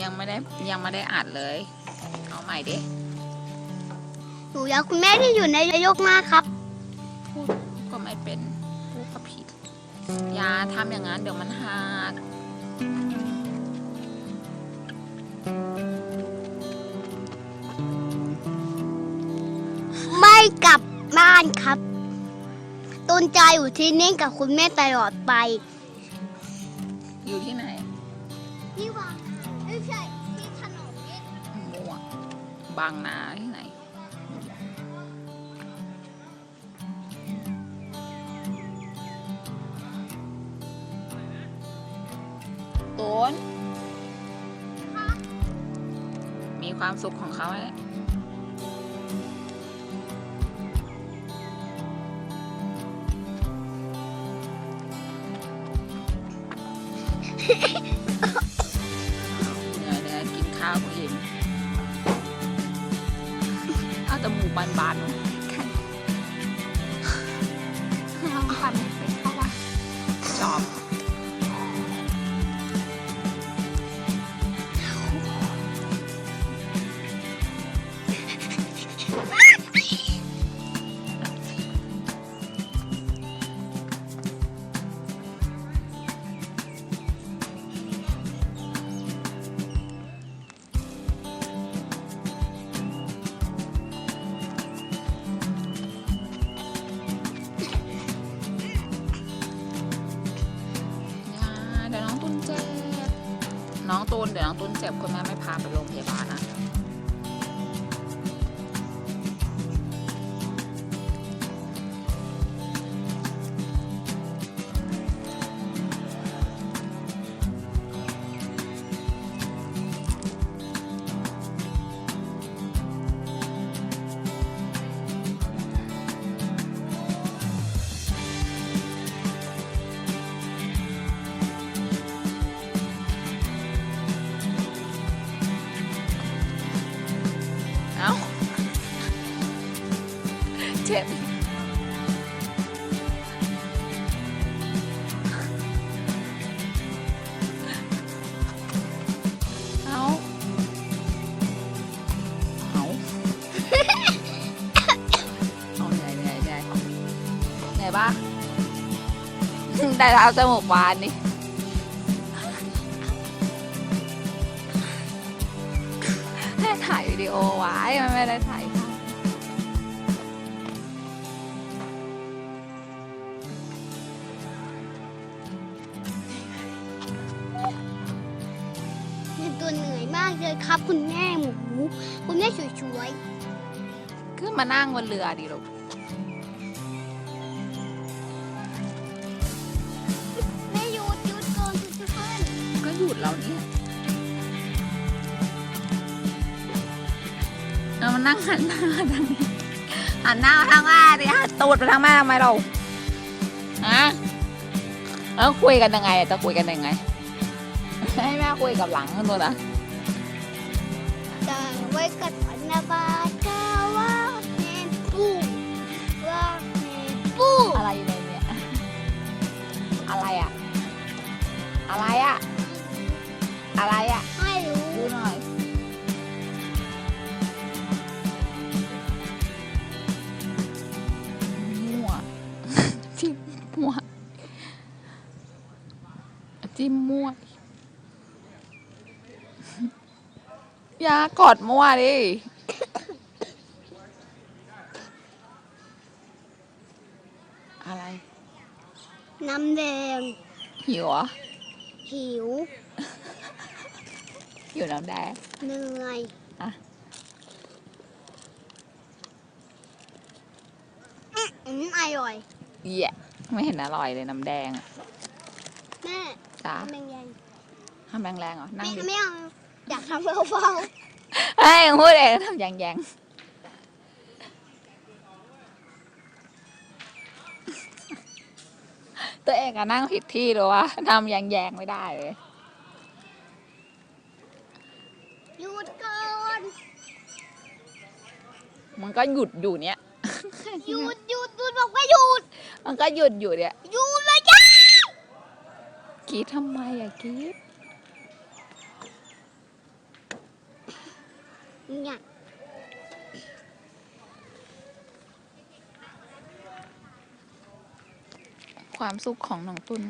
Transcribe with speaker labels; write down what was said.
Speaker 1: ยังไม่ได้ยังไม่ได้อัดเลย เอาใหม่ดิ
Speaker 2: หนูอยากคุณแม่ที่อยู่ในนายกมากครับ
Speaker 1: พูดก็ไม่เป็นพูดก็ผิดอย่าทำอย่างนั้นเดี๋ยวมันหัก
Speaker 2: ไม่กลับบ้านครับต้นใจอยู่ที่นี่กับคุณแม่ตลอดไป
Speaker 1: อยู่ที่ไหน
Speaker 2: นี่
Speaker 1: บางนาที่ไหนตูนมีความสุขของเขาแหละ เอาแต่หมูบานๆลองปั่นไปเข้าว่าจอบ น้องตูนเดี๋ยวน้องตูนเจ็บคุณแม่ไม่พาไปโรงพยาบาลนะ เจ็บ เอาเอาเอาเหนื่อยเหนื่อยเหนื่อยเหนื่อยปะ ได้แล้วจมูกบานนี่ให้ถ่ายวิดีโอไว้ มันไม่ได้ถ่ายภาพ
Speaker 2: เหนื่อยมากเลยครับ คุณแม่หมูคุณแม่สวย
Speaker 1: ขึ้นมานั่งบนเรือดิลูก
Speaker 2: ๆแม่หยุดหยุดก่อนทุกท่าน
Speaker 1: ก็หยุดแล้วเนี่ยเรามานั่งหันหน้าทางนี้หันหน้ามาทางแม่ดิหันตูดไปทางแม่ทำไมเราฮะแล้วคุยกันยังไงอะจะคุยกันยังไง ให้แม่คุยกับหลังกันตัวนะ
Speaker 2: จะไว้กัดพันบาทาว่าแม่ปูว่าแม่ปู
Speaker 1: อะไรอยู่ในเนี่ยอะไรอะอะไรอะอะไรอะ
Speaker 2: ไม่รู้
Speaker 1: ดูหน่อยมั่วจิ้มมั่วจิ้มมั่ว อ ย่ากอดมั่วดิ อะไร
Speaker 2: น้ำแดง
Speaker 1: หิวเหรอ
Speaker 2: หิว
Speaker 1: หิวน้ำแดง
Speaker 2: เหนื่อย
Speaker 1: อะ
Speaker 2: อืมอืมอร่อย
Speaker 1: เหี้ยไม่เห็นอร่อยเลยน้ำแดงอะ
Speaker 2: แม่
Speaker 1: จ้า
Speaker 2: ทำยังไง
Speaker 1: ทำแรงๆเหรอ นั่ง
Speaker 2: ไม่
Speaker 1: ดิ
Speaker 2: ไม่เอา อยากทำเบา
Speaker 1: เฮ้ยพูดเองทำแยงๆตัวเองอะนั่งผิดที่หรือวะทำแยงๆไม่ได้เลย
Speaker 2: ๆหยุดก่อน
Speaker 1: มันก็หยุดอยู่เนี่ย
Speaker 2: หยุดหยุดหยุดบอกว่าหยุด
Speaker 1: มันก็หยุดอยู่เนี่ย
Speaker 2: หยุดเลยจ้า ก
Speaker 1: รีดทำไมอะกรีด
Speaker 2: เนี่ย
Speaker 1: ความสุขของหนองตุน